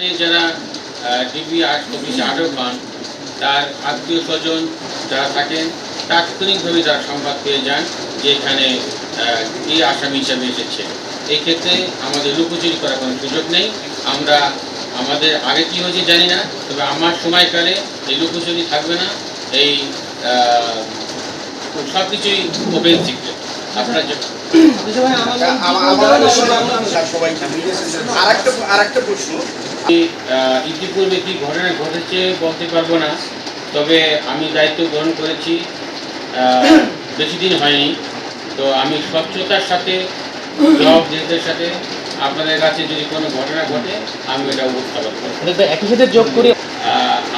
এখানে যারা ডিবি অফিসে আটক হন তার আত্মীয় স্বজন যারা থাকেন তাৎক্ষণিকভাবে তারা সংবাদ পেয়ে যান যে এখানে এই আসামি হিসাবে এসেছে এই ক্ষেত্রে আমাদের লুকোচুরি করার কোনো সুযোগ নেই আমরা আমাদের আগে কী হয়েছে জানি না তবে আমার সময়কালে এই লুকোচুরি থাকবে না এই সব কিছুই ওপেন সিক্রেট আপনারা যে আরেকটা আরেকটা প্রশ্ন ইতিপূর্বে কি ঘটনা ঘটেছে বলতে পারব না তবে আমি দায়িত্ব গ্রহণ করেছি বেশি দিন হয়নি। তো আমি স্বচ্ছতার সাথে জবাবদিহিতার সাথে আপনাদের কাছে যদি কোনো ঘটনা ঘটে আমি এটা উপস্থাপন করব। দেখবে একই সাথে যোগ করে।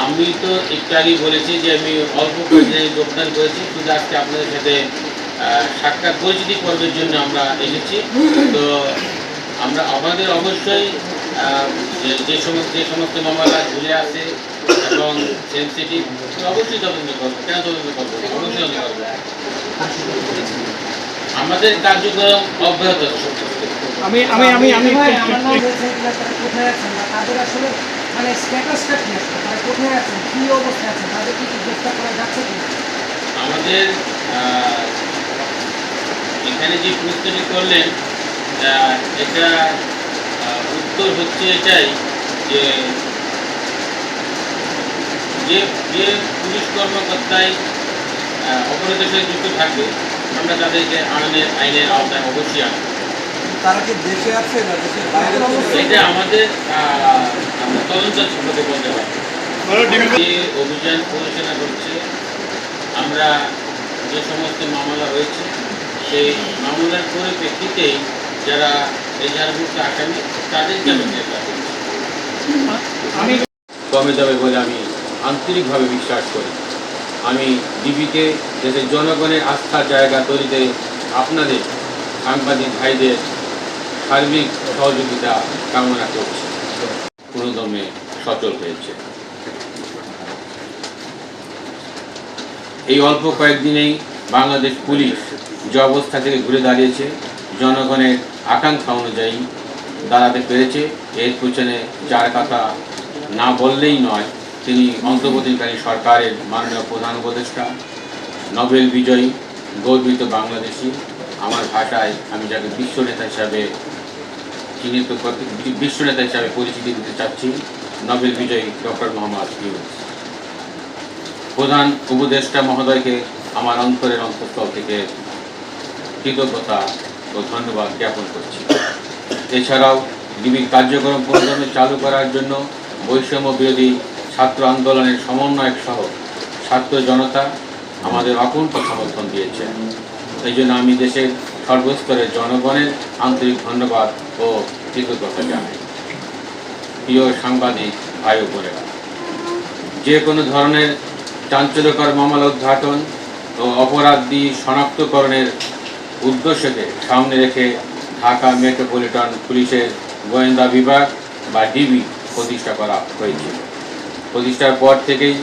আমি তো একটু আগেই বলেছি যে আমি অল্প পর্যায়ে যোগদান করেছি শুধু আজকে আপনাদের সাথে সাক্ষাৎ পরিচিতি পর্বের জন্য আমরা এসেছি। তো আমরা আমাদের অবশ্যই যে- যে সমস্ত যে সমস্ত মামলা ঝুলে আছে এবং সেন্সিটিভ অবশ্যই তদন্ত করব। কেন তদন্ত করব অবশ্যই তদন্ত করব। আমাদের কার্যক্রম অব্যাহত আমি আমি আমি আমি ভাই, আমার নাম হয়েছে এগুলা তারা কোথায় আছেন? তাদের আসলে মানে স্ট্যাটাসটা কি আছে তারা কোথায় আছেন? কি অবস্থায় আছেন? তাদেরকে কি গ্রেফতার করা যাচ্ছে কি? আমাদের আহ, এখানে যে প্রস্তুতি করলেন আহ, এটা হচ্ছে এটাই যে যে যে পুলিশ কর্মকর্তাই আহ, অপরাধের সাথে যুক্ত থাকবে আমরা তাদেরকে আইনের আইনের আওতায় অবশ্যই আনব। তারা কি দেশে আছে না দেশের বাইরে এটা আমাদের তদন্ত সম্পর্কে বলতে পারি যে অভিযান পরিচালনা করছে আমরা যে সমস্ত মামলা হয়েছে সেই মামলার পরিপ্রেক্ষিতেই যারা এজাহারভুক্ত আসামি তাদেরকে আমি গ্রেপ্তার করছি আমি কমে যাবে বলে আমি আন্তরিকভাবে বিশ্বাস করি। আমি ডিবিকে দেশের জনগণের আস্থার জায়গা তৈরিতে আপনাদের সাংবাদিক ভাইদের সার্বিক সহযোগিতা কামনা করছি। পুরোদমে সচল হয়েছে। এই অল্প কয়েকদিনেই বাংলাদেশ পুলিশ যে অবস্থা থেকে ঘুরে দাঁড়িয়েছে জনগণের আকাঙ্ক্ষা অনুযায়ী দাঁড়াতে পেরেছে। এর পিছনে যার কথা না বললেই নয়, তিনি অন্তর্বর্তীকালীন সরকারের মাননীয় প্রধান উপদেষ্টা, নোবেল বিজয়ী, গর্বিত বাংলাদেশি। আমার ভাষায় আমি যাকে বিশ্ব নেতা হিসাবে চিহ্নিত করতে বিশ্ব নেতা হিসাবে পরিচিতি দিতে চাচ্ছি, নোবেল বিজয়ী ডক্টর মোহাম্মদ ইউনুস। প্রধান উপদেষ্টা মহোদয়কে আমার অন্তরের অন্তঃস্থল থেকে কৃতজ্ঞতা ও ধন্যবাদ জ্ঞাপন করছি। এছাড়াও ডিবির কার্যক্রম পুনর্দমে চালু করার জন্য বৈষম্য বিরোধী ছাত্র আন্দোলনের সমন্বয়ক সহ ছাত্র জনতা আমাদের অকুণ্ঠ সমর্থন দিয়েছে। এই জন্য আমি দেশের সর্বস্তরের জনগণের আন্তরিক ধন্যবাদ ও কৃতজ্ঞতা জানাই। প্রিয় সাংবাদিক, ভাই বোনেরা, যে কোনো ধরনের চাঞ্চল্যকর মামলা উদ্ঘাটন ও অপরাধী শনাক্তকরণের উদ্দেশ্যকে সামনে রেখে ঢাকা মেট্রোপলিটন পুলিশের গোয়েন্দা বিভাগ বা ডিবি প্রতিষ্ঠা করা হয়েছিল প্রতিষ্ঠার পর থেকেই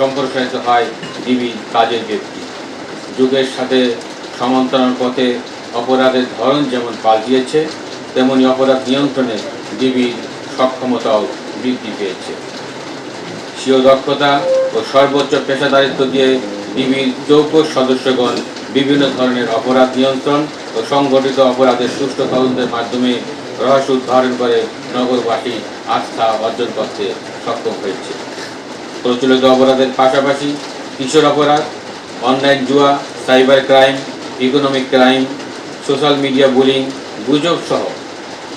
সম্প্রসারিত হয় ডিবি কাজের ব্যক্তি। যুগের সাথে সমান্তরাল পথে অপরাধের ধরন যেমন পাল্টিয়েছে, তেমনি অপরাধ নিয়ন্ত্রণে ডিবির সক্ষমতাও বৃদ্ধি পেয়েছে। স্বীয় দক্ষতা ও সর্বোচ্চ পেশাদারিত্ব দিয়ে ডিবির চৌকস সদস্যগণ বিভিন্ন ধরনের অপরাধ নিয়ন্ত্রণ ও সংগঠিত অপরাধের সুষ্ঠু তদন্তের মাধ্যমে রহস্য উদ্ধারণ করে নগরবাসী আস্থা অর্জন করতে সক্ষম হয়েছে। প্রচলিত অপরাধের পাশাপাশি কিশোর অপরাধ, অনলাইন জুয়া, cyber crime economic crime social media bullying গুজব সহ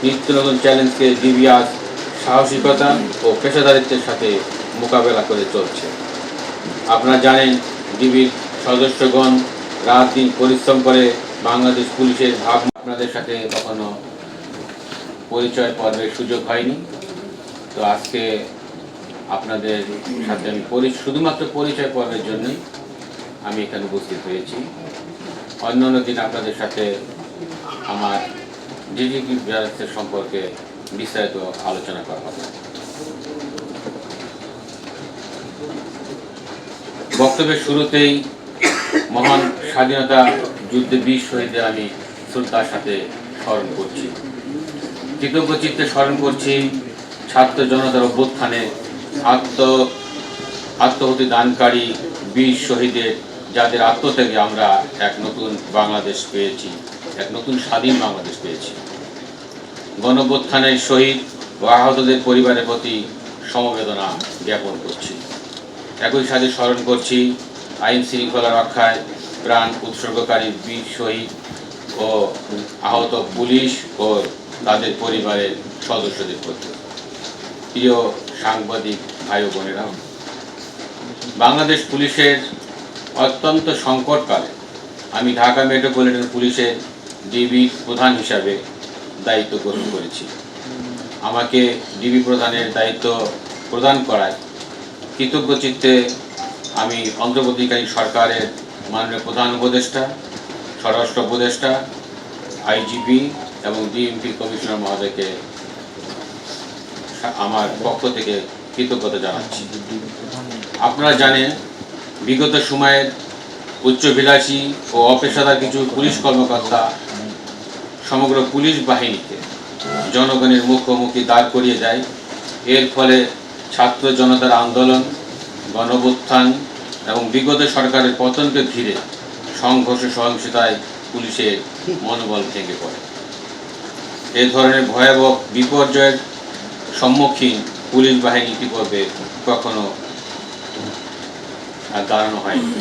নিত্য নতুন চ্যালেঞ্জকে ডিবি আজ সাহসিকতা ও পেশাদারিত্বের সাথে মোকাবেলা করে চলছে। আপনারা জানেন ডিবির সদস্যগণ রাত দিন পরিশ্রম করে বাংলাদেশ পুলিশের ভাব আপনাদের সাথে কখনো পরিচয় পর্বের সুযোগ হয়নি। তো আজকে আপনাদের সাথে আমি শুধুমাত্র পরিচয় পর্বের জন্যই আমি এখানে উপস্থিত হয়েছি। অন্য অন্য দিন আপনাদের সাথে আমার ডিজিপি ব্যারাসের সম্পর্কে বিস্তারিত আলোচনা করা হবে। বক্তব্যের শুরুতেই মহান স্বাধীনতা যুদ্ধে বীর শহীদদের আমি শ্রদ্ধার সাথে স্মরণ করছি। কৃতজ্ঞ চিত্তে স্মরণ করছি ছাত্র জনতার অভ্যুত্থানে আত্ম আত্মহতি দানকারী বীর শহীদের যাদের আত্মত্যাগে আমরা এক নতুন বাংলাদেশ পেয়েছি, এক নতুন স্বাধীন বাংলাদেশ পেয়েছি। গণভ্যুত্থানের শহীদ ও আহতদের পরিবারের প্রতি সমবেদনা জ্ঞাপন করছি। একই সাথে স্মরণ করছি আইন শৃঙ্খলা রক্ষায় প্রাণ উৎসর্গকারী বীর শহীদ ও আহত পুলিশ ও তাদের পরিবারের সদস্যদের প্রতি। প্রিয় সাংবাদিক ভাই বোনেরা বাংলাদেশ পুলিশের অত্যন্ত সংকটকালে আমি ঢাকা মেট্রোপলিটন পুলিশের ডিবি প্রধান হিসাবে দায়িত্ব গ্রহণ করেছি। আমাকে ডিবি প্রধানের দায়িত্ব প্রদান করায় কৃতজ্ঞ চিত্তে আমি অন্তর্বর্তীকালীন সরকারের মাননীয় প্রধান উপদেষ্টা, স্বরাষ্ট্র উপদেষ্টা, আইজিপি এবং ডিএমপি কমিশনার মহোদয়কে আমার পক্ষ থেকে কৃতজ্ঞতা জানাচ্ছি। আপনারা জানেন, বিগত সময়ের উচ্চবিলাসী ও অপেশাদার কিছু পুলিশ কর্মকর্তা, সমগ্র পুলিশ বাহিনীকে জনগণের মুখোমুখি দাঁড় করিয়ে দেয়। এর ফলে ছাত্র জনতার আন্দোলন গণভুত্থান এবং বিগত সরকারের পতনকে ঘিরে সংঘর্ষ সহিংসতায় পুলিশের মনোবল ভেঙে পড়ে। এ ধরনের ভয়াবহ বিপর্যয়ের সম্মুখীন পুলিশ বাহিনী ইতিপূর্বে কখনো আর দাঁড়ানো হয়নি।